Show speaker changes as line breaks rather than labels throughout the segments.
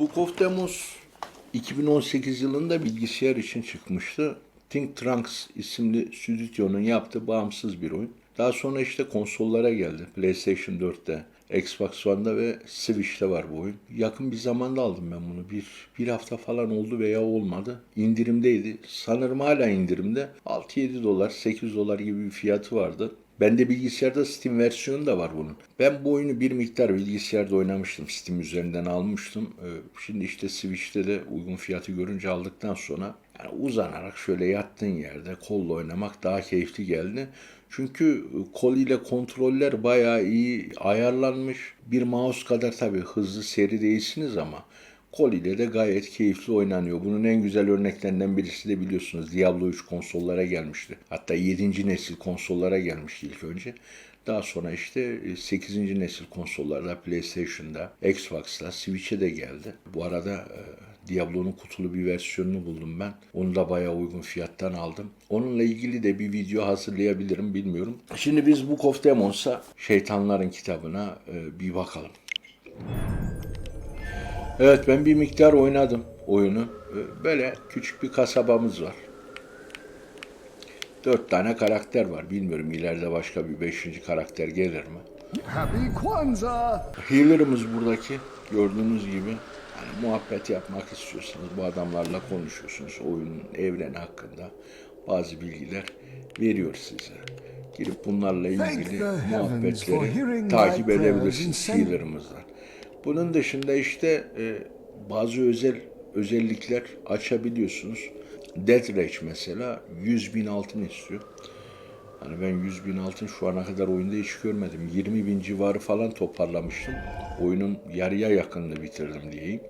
Book of Demos 2018 yılında bilgisayar için çıkmıştı. Think Trunks isimli stüdyonun yaptığı bağımsız bir oyun. Daha sonra işte konsollara geldi. PlayStation 4'te, Xbox One'da ve Switch'te var bu oyun. Yakın bir zamanda aldım ben bunu. Bir, bir hafta falan oldu veya olmadı. İndirimdeydi. Sanırım hala indirimde. 6-7 dolar, 8 dolar gibi bir fiyatı vardı. Bende bilgisayarda Steam versiyonu da var bunun. Ben bu oyunu bir miktar bilgisayarda oynamıştım. Steam üzerinden almıştım. Ee, Şimdi işte Switch'te de uygun fiyatı görünce aldıktan sonra yani uzanarak şöyle yattığın yerde kolla oynamak daha keyifli geldi. Çünkü kol ile kontroller bayağı iyi ayarlanmış. Bir mouse kadar tabii hızlı seri değilsiniz ama kol ile de gayet keyifli oynanıyor. Bunun en güzel örneklerinden birisi de biliyorsunuz Diablo 3 konsollara gelmişti. Hatta 7. nesil konsollara gelmişti ilk önce. Daha sonra işte 8. nesil konsollarda PlayStation'da, Xbox'ta, Switch'e de geldi. Bu arada e, Diablo'nun kutulu bir versiyonunu buldum ben. Onu da bayağı uygun fiyattan aldım. Onunla ilgili de bir video hazırlayabilirim bilmiyorum. Şimdi biz Book of Demons'a şeytanların kitabına e, bir bakalım. Evet ben bir miktar oynadım oyunu. E, Böyle küçük bir kasabamız var. Dört tane karakter var. Bilmiyorum ileride başka bir beşinci karakter gelir mi?
Happy Kwanzaa!
Healer'ımız buradaki gördüğünüz gibi yani muhabbet yapmak istiyorsanız bu adamlarla konuşuyorsunuz. Oyunun evreni hakkında bazı bilgiler veriyor size. Girip bunlarla ilgili muhabbetleri takip edebilirsiniz healer'ımızdan. Bunun dışında işte e, bazı özel özellikler açabiliyorsunuz. Death Rage mesela 100 bin altın istiyor. Hani ben 100 bin altın şu ana kadar oyunda hiç görmedim. 20 bin civarı falan toparlamıştım. Oyunun yarıya yakınını bitirdim diyeyim.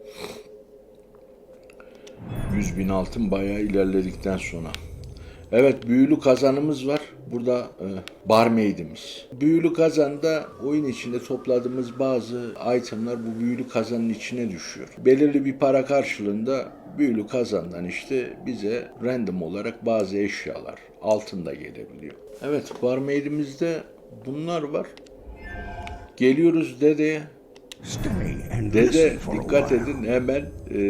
100 bin altın bayağı ilerledikten sonra. Evet büyülü kazanımız var. Burada e, barmaid'imiz. Büyülü kazanda oyun içinde topladığımız bazı itemler bu büyülü kazanın içine düşüyor. Belirli bir para karşılığında büyülü kazandan işte bize random olarak bazı eşyalar altın da gelebiliyor. Evet barmaid'imizde bunlar var. Geliyoruz dedeye. Dede dikkat edin hemen e,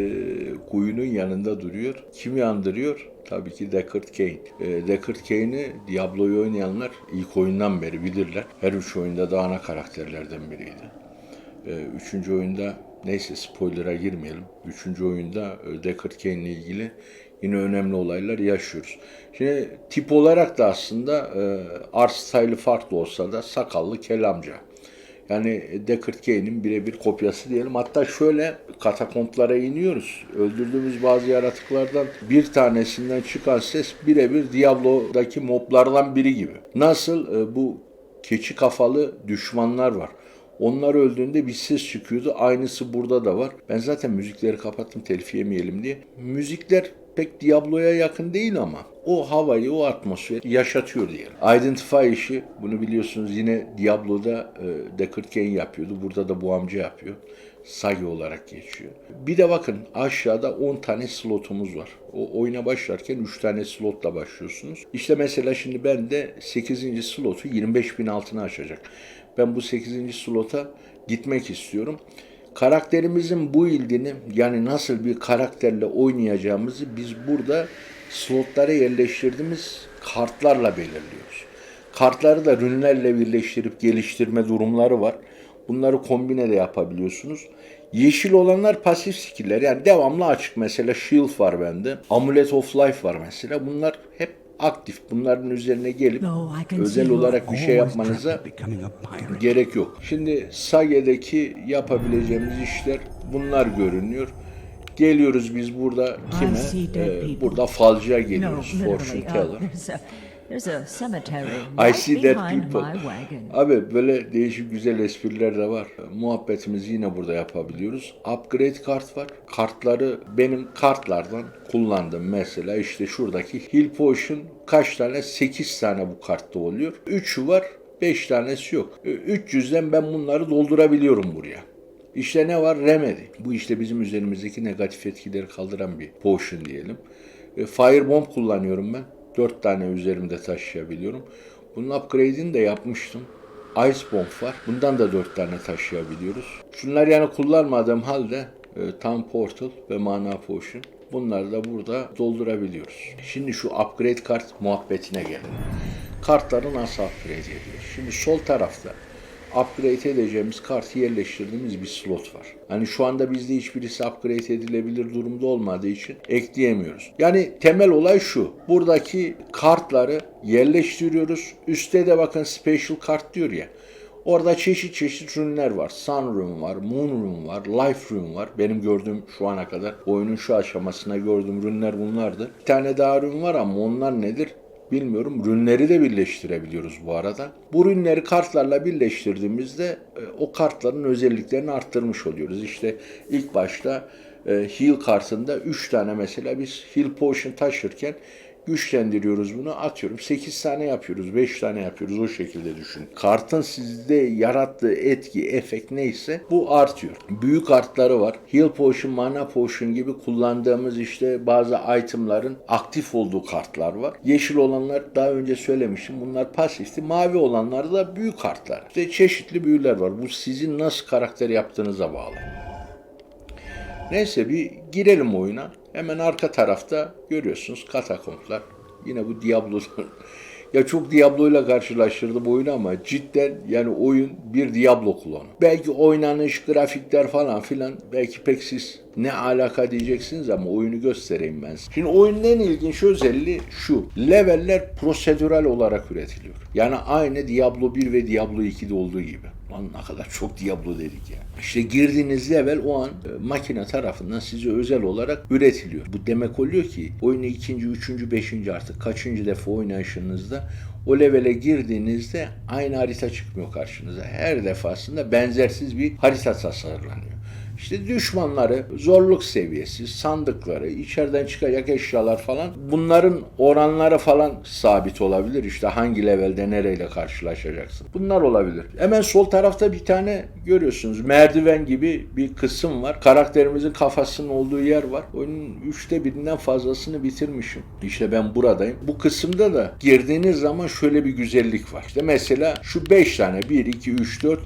kuyunun yanında duruyor. Kimi andırıyor? Tabii ki Deckard Cain. E, Deckard Cain'i Diablo'yu oynayanlar ilk oyundan beri bilirler. Her üç oyunda da ana karakterlerden biriydi. E, üçüncü oyunda neyse spoiler'a girmeyelim. Üçüncü oyunda e, Deckard Cain'le ilgili yine önemli olaylar yaşıyoruz. Şimdi tip olarak da aslında e, art style'ı farklı olsa da sakallı kel amca. Yani Deckard Cain'in birebir kopyası diyelim. Hatta şöyle katakomplara iniyoruz. Öldürdüğümüz bazı yaratıklardan bir tanesinden çıkan ses birebir Diablo'daki moblardan biri gibi. Nasıl e, bu keçi kafalı düşmanlar var. Onlar öldüğünde bir ses çıkıyordu. Aynısı burada da var. Ben zaten müzikleri kapattım telif yemeyelim diye. Müzikler pek Diablo'ya yakın değil ama o havayı, o atmosferi yaşatıyor diyelim. Identify işi bunu biliyorsunuz yine Diablo'da e, Deckard Cain yapıyordu. Burada da bu amca yapıyor. Sagi olarak geçiyor. Bir de bakın aşağıda 10 tane slotumuz var. O oyuna başlarken 3 tane slotla başlıyorsunuz. İşte mesela şimdi ben de 8. slotu 25 bin altına açacak. Ben bu 8. slota gitmek istiyorum. Karakterimizin bu ildini yani nasıl bir karakterle oynayacağımızı biz burada slotlara yerleştirdiğimiz kartlarla belirliyoruz. Kartları da rünlerle birleştirip geliştirme durumları var. Bunları kombine de yapabiliyorsunuz. Yeşil olanlar pasif skill'ler. Yani devamlı açık. Mesela Shield var bende. Amulet of Life var mesela. Bunlar hep aktif. Bunların üzerine gelip özel olarak bir şey yapmanıza gerek yok. Şimdi Sage'deki yapabileceğimiz işler bunlar görünüyor. Geliyoruz biz burada kime? Ee, burada falcıya geliyoruz. Fortune.
Uh,
teller.
There's a there's a cemetery
I see
behind
people. Abi böyle değişik güzel espriler de var. Muhabbetimizi yine burada yapabiliyoruz. Upgrade kart var. Kartları benim kartlardan kullandım. Mesela işte şuradaki Heal Potion kaç tane? 8 tane bu kartta oluyor. 3'ü var. 5 tanesi yok. E, 300'den ben bunları doldurabiliyorum buraya. İşte ne var? Remedy. Bu işte bizim üzerimizdeki negatif etkileri kaldıran bir potion diyelim. E, Firebomb kullanıyorum ben. 4 tane üzerimde taşıyabiliyorum. Bunun upgrade'ini de yapmıştım. Ice Bomb var. Bundan da 4 tane taşıyabiliyoruz. Şunlar yani kullanmadığım halde e, Tam Portal ve Mana Potion. Bunları da burada doldurabiliyoruz. Şimdi şu upgrade kart muhabbetine gelelim. Kartları nasıl upgrade ediyoruz? Şimdi sol tarafta upgrade edeceğimiz kartı yerleştirdiğimiz bir slot var. Hani şu anda bizde hiçbirisi upgrade edilebilir durumda olmadığı için ekleyemiyoruz. Yani temel olay şu. Buradaki kartları yerleştiriyoruz. Üstte de bakın special kart diyor ya. Orada çeşit çeşit ürünler var. Sun Rune var, Moon Rune var, Life Rune var. Benim gördüğüm şu ana kadar oyunun şu aşamasına gördüğüm ürünler bunlardı. Bir tane daha ürün var ama onlar nedir? Bilmiyorum. Rünleri de birleştirebiliyoruz bu arada. Bu rünleri kartlarla birleştirdiğimizde e, o kartların özelliklerini arttırmış oluyoruz. İşte ilk başta e, heal kartında 3 tane mesela biz heal potion taşırken güçlendiriyoruz bunu atıyorum 8 tane yapıyoruz 5 tane yapıyoruz o şekilde düşün. Kartın sizde yarattığı etki efekt neyse bu artıyor. Büyük artları var. Heal Potion, Mana Potion gibi kullandığımız işte bazı itemların aktif olduğu kartlar var. Yeşil olanlar daha önce söylemiştim bunlar pasifti. Mavi olanlar da büyük kartlar. İşte çeşitli büyüler var. Bu sizin nasıl karakter yaptığınıza bağlı. Neyse bir girelim oyuna. Hemen arka tarafta görüyorsunuz katakomplar. Yine bu Diablo'dan. Ya çok Diablo ile karşılaştırdım oyunu ama cidden yani oyun bir Diablo klonu. Belki oynanış, grafikler falan filan belki pek siz ne alaka diyeceksiniz ama oyunu göstereyim ben size. Şimdi oyunun en ilginç özelliği şu. Leveller prosedürel olarak üretiliyor. Yani aynı Diablo 1 ve Diablo 2'de olduğu gibi. Lan ne kadar çok Diablo dedik ya. İşte girdiğiniz level o an e, makine tarafından size özel olarak üretiliyor. Bu demek oluyor ki oyunu ikinci, üçüncü, beşinci artık kaçıncı defa oynayışınızda o levele girdiğinizde aynı harita çıkmıyor karşınıza. Her defasında benzersiz bir harita tasarlanıyor. İşte düşmanları, zorluk seviyesi, sandıkları, içeriden çıkacak eşyalar falan bunların oranları falan sabit olabilir. İşte hangi levelde nereyle karşılaşacaksın. Bunlar olabilir. Hemen sol tarafta bir tane görüyorsunuz merdiven gibi bir kısım var. Karakterimizin kafasının olduğu yer var. Oyunun üçte birinden fazlasını bitirmişim. İşte ben buradayım. Bu kısımda da girdiğiniz zaman şöyle bir güzellik var. İşte mesela şu 5 tane 1, 2, 3, 4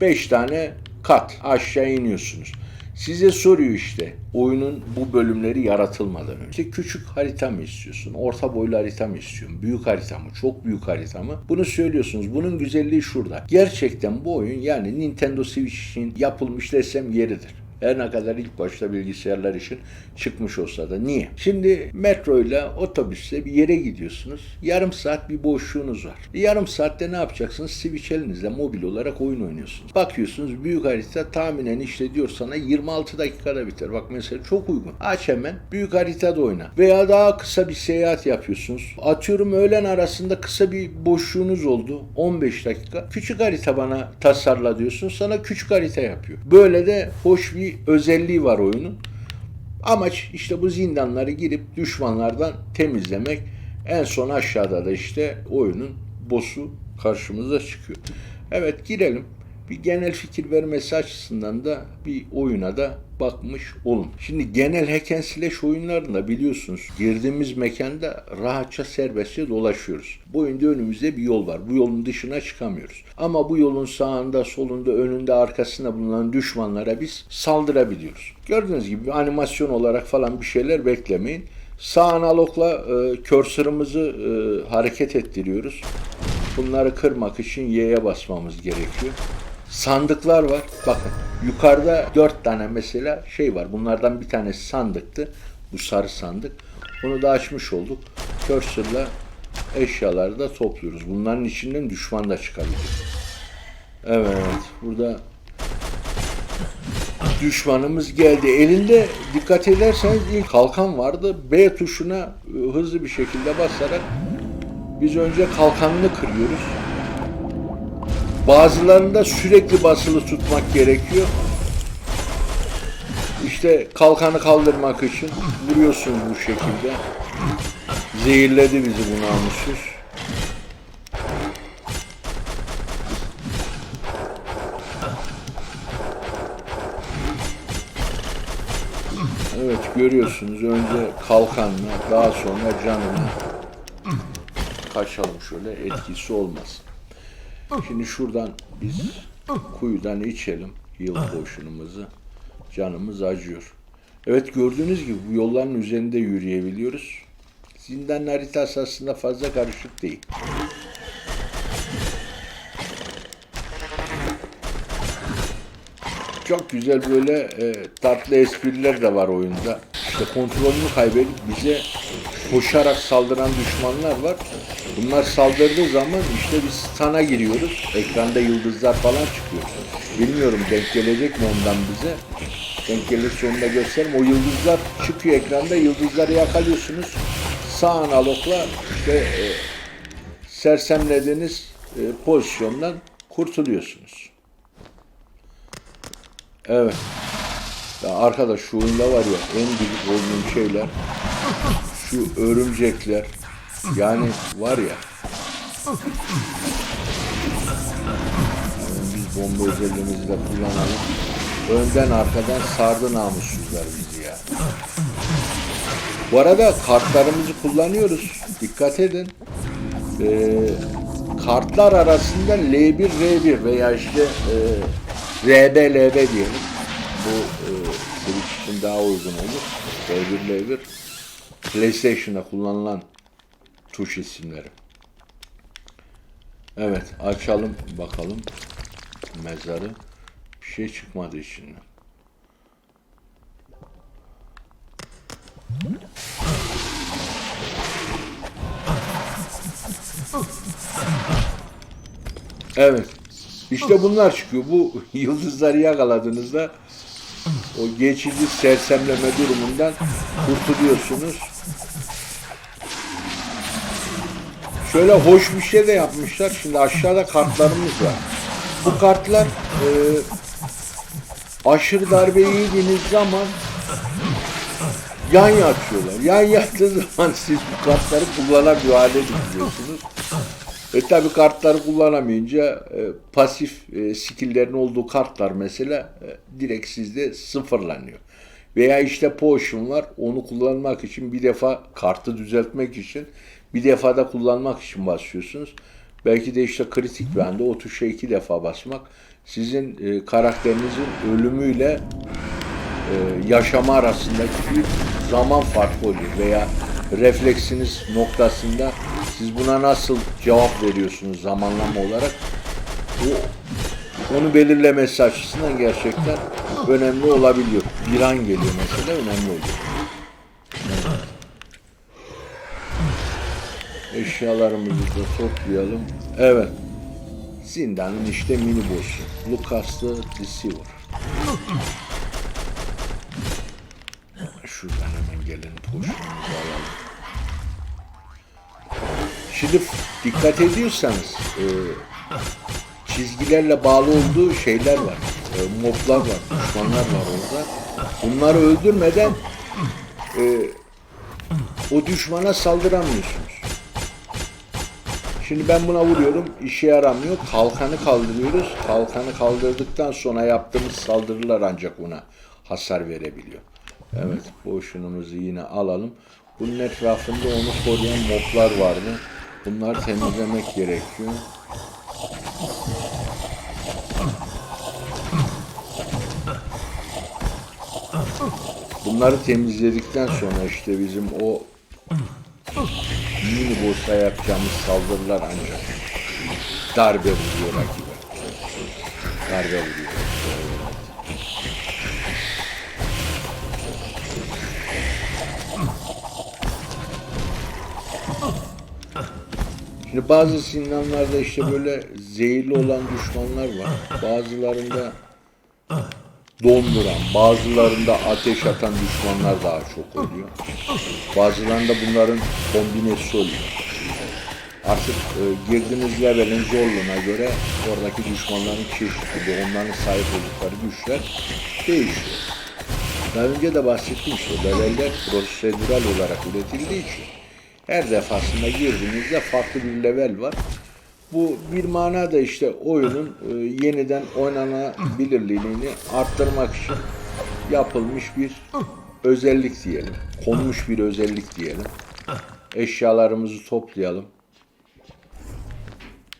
5 tane kat aşağı iniyorsunuz. Size soruyor işte oyunun bu bölümleri yaratılmadan önce. İşte küçük harita mı istiyorsun? Orta boylu harita mı istiyorsun? Büyük harita mı? Çok büyük harita mı? Bunu söylüyorsunuz. Bunun güzelliği şurada. Gerçekten bu oyun yani Nintendo Switch için yapılmış desem yeridir. Her ne kadar ilk başta bilgisayarlar için çıkmış olsa da. Niye? Şimdi metro ile otobüsle bir yere gidiyorsunuz. Yarım saat bir boşluğunuz var. Yarım saatte ne yapacaksınız? Switch elinizle mobil olarak oyun oynuyorsunuz. Bakıyorsunuz büyük harita tahminen işte diyor sana 26 dakikada biter. Bak mesela çok uygun. Aç hemen büyük haritada oyna. Veya daha kısa bir seyahat yapıyorsunuz. Atıyorum öğlen arasında kısa bir boşluğunuz oldu. 15 dakika. Küçük harita bana tasarla diyorsun. Sana küçük harita yapıyor. Böyle de hoş bir özelliği var oyunun. Amaç işte bu zindanları girip düşmanlardan temizlemek. En son aşağıda da işte oyunun boss'u karşımıza çıkıyor. Evet girelim. Bir genel fikir vermesi açısından da bir oyuna da bakmış olun. Şimdi genel hack and slash oyunlarında biliyorsunuz girdiğimiz mekanda rahatça serbestçe dolaşıyoruz. Bu oyunda önümüzde bir yol var. Bu yolun dışına çıkamıyoruz. Ama bu yolun sağında, solunda, önünde, arkasında bulunan düşmanlara biz saldırabiliyoruz. Gördüğünüz gibi animasyon olarak falan bir şeyler beklemeyin. Sağ analogla e, cursor'ımızı e, hareket ettiriyoruz. Bunları kırmak için Y'ye basmamız gerekiyor. Sandıklar var. Bakın yukarıda dört tane mesela şey var. Bunlardan bir tanesi sandıktı. Bu sarı sandık. Onu da açmış olduk. Cursor'la eşyaları da topluyoruz. Bunların içinden düşman da çıkabilir. Evet. Burada düşmanımız geldi. Elinde dikkat ederseniz ilk kalkan vardı. B tuşuna hızlı bir şekilde basarak biz önce kalkanını kırıyoruz. Bazılarında sürekli basılı tutmak gerekiyor. İşte kalkanı kaldırmak için vuruyorsunuz bu şekilde. Zehirledi bizi bu namussuz. Evet görüyorsunuz önce kalkanla daha sonra canını kaçalım şöyle etkisi olmasın. Şimdi şuradan biz kuyudan içelim heal potion'umuzu. canımız acıyor. Evet gördüğünüz gibi bu yolların üzerinde yürüyebiliyoruz. Zindan haritası aslında fazla karışık değil. Çok güzel böyle e, tatlı espriler de var oyunda. İşte kontrolünü kaybedip bize koşarak saldıran düşmanlar var. Bunlar saldırdığı zaman işte biz stana giriyoruz. Ekranda yıldızlar falan çıkıyor. Bilmiyorum denk gelecek mi ondan bize. Denk gelirse onu da. O yıldızlar çıkıyor ekranda. Yıldızları yakalıyorsunuz. Sağ analogla işte e, sersemlediğiniz e, pozisyondan kurtuluyorsunuz. Evet. Ya arkadaş şu oyunda var ya en büyük olduğum şeyler şu örümcekler yani var ya Yani biz bomba özelliğimizi de kullanalım. Önden arkadan sardı namussuzlar bizi ya. Bu arada kartlarımızı kullanıyoruz. Dikkat edin. Ee, kartlar arasında L1, R1 veya işte e, RB, LB diyelim. Bu e, için daha uygun olur. R1, L1 PlayStation'da kullanılan tuş isimleri. Evet açalım bakalım mezarı. Bir şey çıkmadı içinden. Evet. İşte bunlar çıkıyor. Bu yıldızları yakaladığınızda o geçici sersemleme durumundan kurtuluyorsunuz. Şöyle hoş bir şey de yapmışlar. Şimdi aşağıda kartlarımız var. Bu kartlar e, aşırı darbe yediğiniz zaman yan yatıyorlar. Yan yattığı zaman siz bu kartları kullanamıyor hale getiriyorsunuz. E tabi kartları kullanamayınca e, pasif e, skill'lerin olduğu kartlar mesela e, direkt sizde sıfırlanıyor. Veya işte potion var onu kullanmak için bir defa kartı düzeltmek için bir defa da kullanmak için basıyorsunuz. Belki de işte kritik bir anda o tuşa iki defa basmak sizin e, karakterinizin ölümüyle e, yaşama arasındaki bir zaman farkı oluyor veya refleksiniz noktasında siz buna nasıl cevap veriyorsunuz zamanlama olarak bu onu belirlemesi açısından gerçekten önemli olabiliyor. Bir an geliyor mesela önemli oluyor. Evet. Eşyalarımızı da toplayalım. Evet. Zindanın işte mini boss'u. Lucas the Deceiver. Şuradan hemen gelin poşetimizi alalım. Şimdi dikkat ediyorsanız e, çizgilerle bağlı olduğu şeyler var. E, moblar var, düşmanlar var orada. Bunları öldürmeden e, o düşmana saldıramıyorsunuz. Şimdi ben buna vuruyorum, işe yaramıyor. Kalkanı kaldırıyoruz. Kalkanı kaldırdıktan sonra yaptığımız saldırılar ancak ona hasar verebiliyor. Evet, boşunumuzu yine alalım. Bunun etrafında onu koruyan moblar vardı. Bunları temizlemek gerekiyor. Bunları temizledikten sonra işte bizim o mini boss'a yapacağımız saldırılar ancak darbe vuruyor rakibe. Darbe vuruyor. Şimdi bazı zindanlarda işte böyle zehirli olan düşmanlar var. Bazılarında donduran, bazılarında ateş atan düşmanlar daha çok oluyor. Bazılarında bunların kombinesi oluyor. Artık e, girdiğiniz levelin zorluğuna göre oradaki düşmanların çeşitli, onların sahip oldukları güçler değişiyor. Daha önce de bahsettim işte leveller prosedürel olarak üretildiği için her defasında girdiğinizde farklı bir level var. Bu bir manada işte oyunun e, yeniden oynanabilirliğini arttırmak için yapılmış bir özellik diyelim. Konmuş bir özellik diyelim. Eşyalarımızı toplayalım.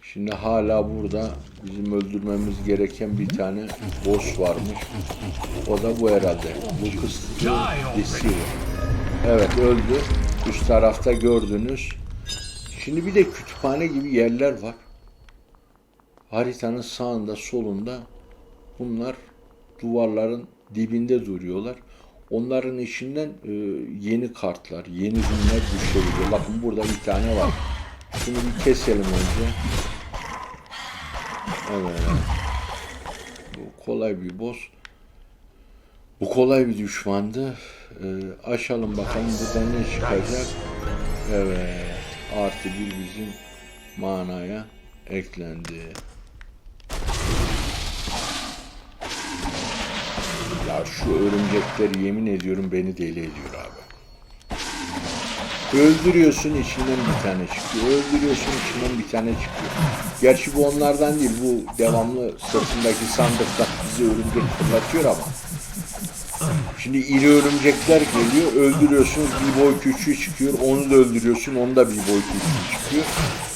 Şimdi hala burada bizim öldürmemiz gereken bir tane boss varmış. O da bu herhalde. Kız Deceiver. Evet öldü. Üst tarafta gördünüz. Şimdi bir de kütüphane gibi yerler var. Haritanın sağında solunda bunlar duvarların dibinde duruyorlar. Onların içinden e, yeni kartlar, yeni ürünler düşebiliyor. Bakın burada bir tane var. Şunu bir keselim önce. Evet. Bu kolay bir boss. Bu kolay bir düşmandı. Ee, açalım bakalım burada ne çıkacak. Evet. Artı bir bizim manaya eklendi. Ya şu örümcekler yemin ediyorum beni deli ediyor abi. Öldürüyorsun içinden bir tane çıkıyor. Öldürüyorsun içinden bir tane çıkıyor. Gerçi bu onlardan değil. Bu devamlı sırtındaki sandıkta bizi örümcek fırlatıyor ama. Şimdi iri örümcekler geliyor. Öldürüyorsun bir boy küçüğü çıkıyor. Onu da öldürüyorsun. Onu da bir boy küçüğü çıkıyor.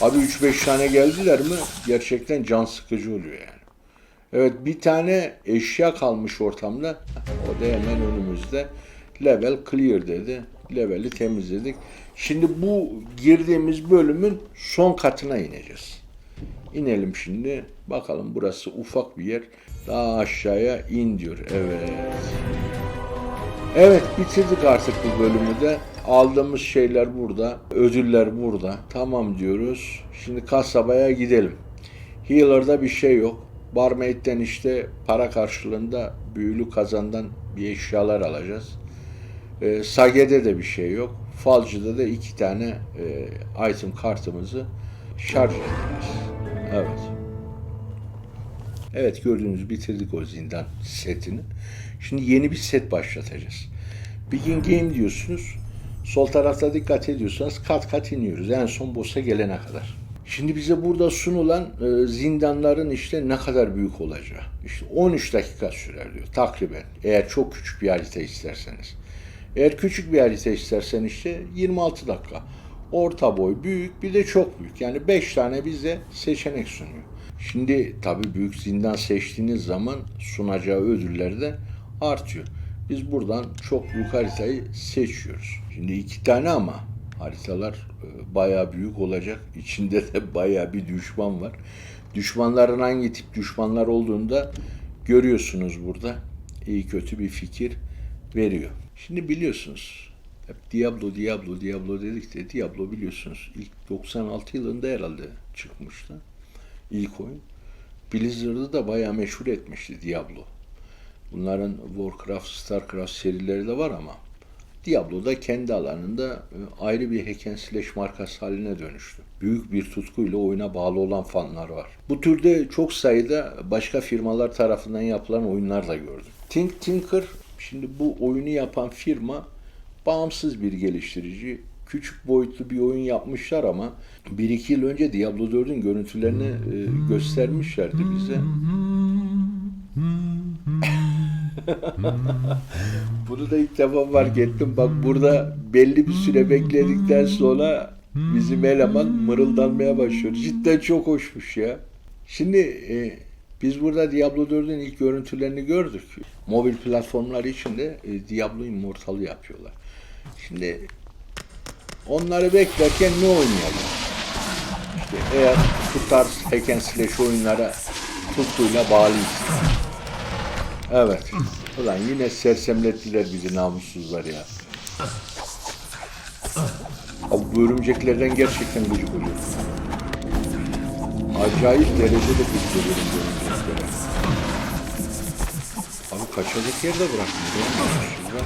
Abi 3-5 tane geldiler mi gerçekten can sıkıcı oluyor yani. Evet bir tane eşya kalmış ortamda. O da hemen önümüzde. Level clear dedi. Leveli temizledik. Şimdi bu girdiğimiz bölümün son katına ineceğiz. İnelim şimdi. Bakalım burası ufak bir yer. Daha aşağıya in diyor. Evet. Evet bitirdik artık bu bölümü de. Aldığımız şeyler burada. Ödüller burada. Tamam diyoruz. Şimdi kasabaya gidelim. Healer'da bir şey yok. Barmaid'den işte para karşılığında büyülü kazandan bir eşyalar alacağız. E, Sage'de de bir şey yok. Falcı'da da iki tane e, item kartımızı şarj edeceğiz. Evet. Evet gördüğünüz bitirdik o zindan setini. Şimdi yeni bir set başlatacağız. Begin game diyorsunuz. Sol tarafta dikkat ediyorsanız kat kat iniyoruz. En son boss'a gelene kadar. Şimdi bize burada sunulan e, zindanların işte ne kadar büyük olacağı. İşte 13 dakika sürer diyor takriben. Eğer çok küçük bir harita isterseniz. Eğer küçük bir harita istersen işte 26 dakika. Orta boy, büyük bir de çok büyük. Yani 5 tane bize seçenek sunuyor. Şimdi tabii büyük zindan seçtiğiniz zaman sunacağı ödüller de artıyor. Biz buradan çok büyük haritayı seçiyoruz. Şimdi iki tane ama haritalar e, bayağı büyük olacak. İçinde de bayağı bir düşman var. Düşmanların hangi tip düşmanlar olduğunu da görüyorsunuz burada. İyi kötü bir fikir veriyor. Şimdi biliyorsunuz hep Diablo, Diablo, Diablo dedik de Diablo biliyorsunuz ilk 96 yılında herhalde çıkmıştı. İlk oyun. Blizzard'ı da bayağı meşhur etmişti Diablo. Bunların Warcraft, Starcraft serileri de var ama Diablo da kendi alanında e, ayrı bir hack slash markası haline dönüştü. Büyük bir tutkuyla oyuna bağlı olan fanlar var. Bu türde çok sayıda başka firmalar tarafından yapılan oyunlar da gördüm. Think Tinker, şimdi bu oyunu yapan firma bağımsız bir geliştirici. Küçük boyutlu bir oyun yapmışlar ama 1-2 yıl önce Diablo 4'ün görüntülerini e, göstermişlerdi bize. Bunu da ilk defa fark ettim. Bak burada belli bir süre bekledikten sonra bizim eleman mırıldanmaya başlıyor. Cidden çok hoşmuş ya. Şimdi e, biz burada Diablo 4'ün ilk görüntülerini gördük. Mobil platformlar için de e, Diablo Immortal'ı yapıyorlar. Şimdi onları beklerken ne oynayalım? İşte eğer bu tarz hack and slash oyunlara tutkuyla bağlıyız. Evet. Ulan yine sersemlettiler bizi namussuzlar ya. Abi bu örümceklerden gerçekten gıcık oluyor. Acayip derecede gıcık oluyorum bu örümceklere. Abi kaçacak yer de bırakmıyor. Şurada,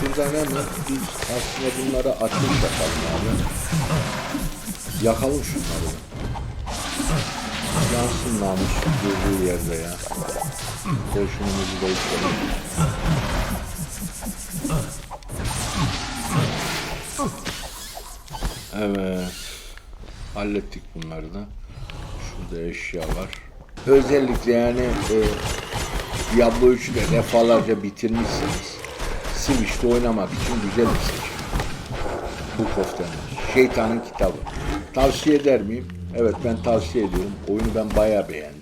şuradan hemen biz aslında bunlara ateş yapalım abi. Yakalım şunları. Yansın namussuz durduğu yerde ya. Kurşunumuzu da içelim. Evet. Hallettik bunları da. Şurada eşya var. Özellikle yani e, Diablo 3'ü de defalarca bitirmişsiniz. Switch'te oynamak için güzel bir seçim. Book of. Şeytanın kitabı. Tavsiye eder miyim? Evet ben tavsiye ediyorum. Oyunu ben bayağı beğendim.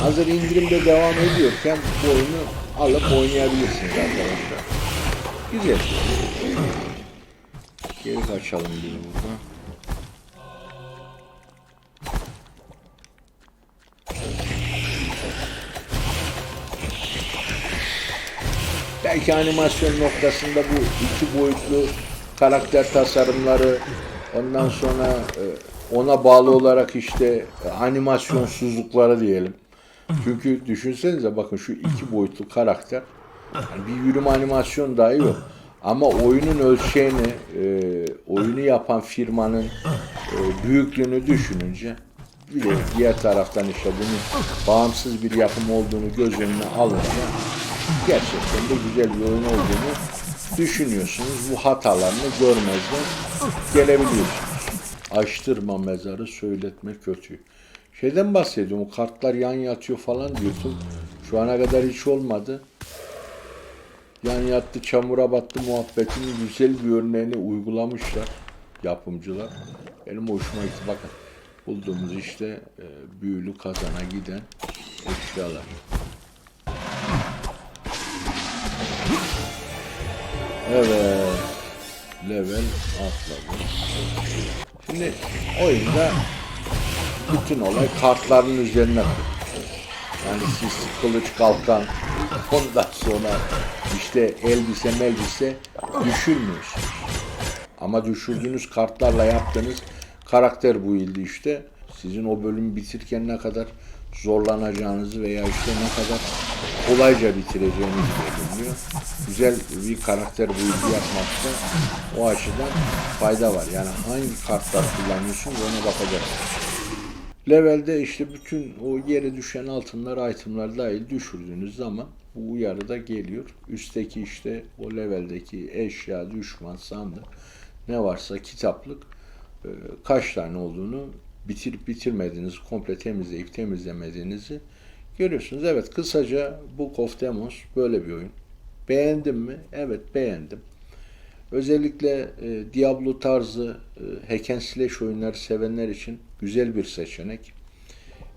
Hazır indirimde devam ediyorken bu oyunu alıp oynayabilirsiniz arkadaşlar. Güzel. Geri kaçalım biz burada. Belki animasyon noktasında bu iki boyutlu karakter tasarımları ondan sonra e, ona bağlı olarak işte animasyonsuzlukları diyelim. Çünkü düşünsenize bakın şu iki boyutlu karakter yani bir yürüme animasyon dahi yok. Ama oyunun ölçeğini, e, oyunu yapan firmanın e, büyüklüğünü düşününce bir de diğer taraftan işte bunun bağımsız bir yapım olduğunu göz önüne alınca gerçekten de güzel bir oyun olduğunu düşünüyorsunuz. Bu hatalarını görmezden gelebiliyorsunuz. Açtırma mezarı söyletme kötü. Şeyden bahsediyorum. Kartlar yan yatıyor falan diyorsun. Şu ana kadar hiç olmadı. Yan yattı, çamura battı muhabbetinin güzel bir örneğini uygulamışlar yapımcılar. Benim hoşuma gitti. Bakın bulduğumuz işte e, büyülü kazana giden eşyalar. Evet. Level atladı. Şimdi oyunda bütün olay kartların üzerine. Yani siz kılıç kalkan ondan sonra işte elbise melbise düşürmüyorsunuz. Ama düşürdüğünüz kartlarla yaptığınız karakter bu ildi işte. Sizin o bölümü bitirirken ne kadar zorlanacağınızı veya işte ne kadar kolayca bitireceğinizi belirliyor. Güzel bir karakter bu ildi yapmakta o açıdan fayda var. Yani hangi kartlar kullanıyorsun ona bakacaksın. Levelde işte bütün o yere düşen altınlar, itemlar dahil düşürdüğünüz zaman bu uyarı da geliyor. Üstteki işte o leveldeki eşya, düşman, sandık ne varsa kitaplık e, kaç tane olduğunu bitirip bitirmediğinizi, komple temizleyip temizlemediğinizi görüyorsunuz. Evet kısaca Book of Demons böyle bir oyun. Beğendim mi? Evet beğendim. Özellikle e, Diablo tarzı e, hack and slash oyunları sevenler için güzel bir seçenek.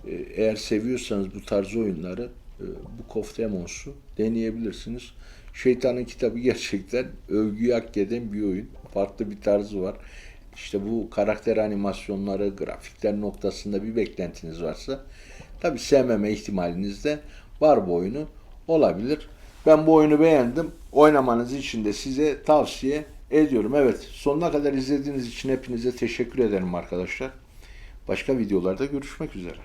E, eğer seviyorsanız bu tarz oyunları e, Book of Demons'u deneyebilirsiniz. Şeytanın kitabı gerçekten övgüyü hak eden bir oyun. Farklı bir tarzı var. İşte bu karakter animasyonları, grafikler noktasında bir beklentiniz varsa tabi sevmeme ihtimaliniz de var bu oyunu. Olabilir. Ben bu oyunu beğendim. Oynamanız için de size tavsiye ediyorum. Evet sonuna kadar izlediğiniz için hepinize teşekkür ederim arkadaşlar. Başka videolarda görüşmek üzere.